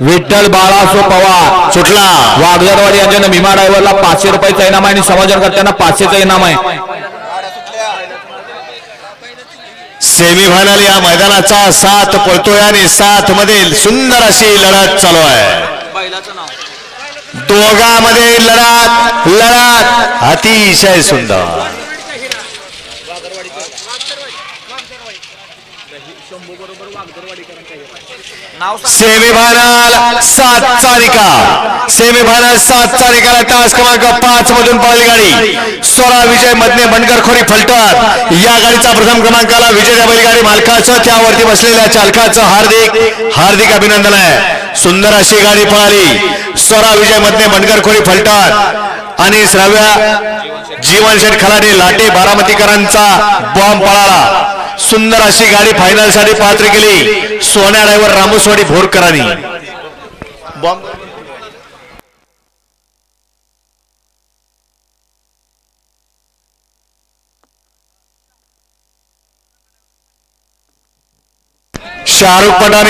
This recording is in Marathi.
विठ्ठल बाळासो पवार सुटला. वाघजरवाडी यांच्यानं भीमा ड्रायव्हरला पाचशे रुपयाचा इनाम आहे आणि समाजकर्त्यांना पाचशेचा इनाम आहे. सेमी फायनल या मैदानाचा साथ पळतोय आणि साथ मधील सुंदर अशी लढत चालू आहे. दोघांमध्ये लढत लढत अतिशय सुंदर. सेमीफायनल सात निकाल सेमीफायनल सात निकाल तास क्रमांक पाच मधून पळाली गाडी. सोळा विजय मधने बनकर खोरी फलटण. या गाडीचा प्रथम क्रमांकाला विजय बैलगाडी मालकाचं त्यावरती बसलेल्या चालकाचं हार्दिक हार्दिक अभिनंदन आहे. सुंदर अशी गाडी पळाली. सोळा विजय मधने बनकर खोरी फलटण. आणि श्राव्या जीवन शेठ खलाडे लाटे बारामतीकरांचा बॉम्ब पळाला. सुंदर अशी गाडी फायनलसाठी पात्र केली. सोन्या ड्रायव्हर रामोसवाडी भोरकरांनी. शाहरुख पठाण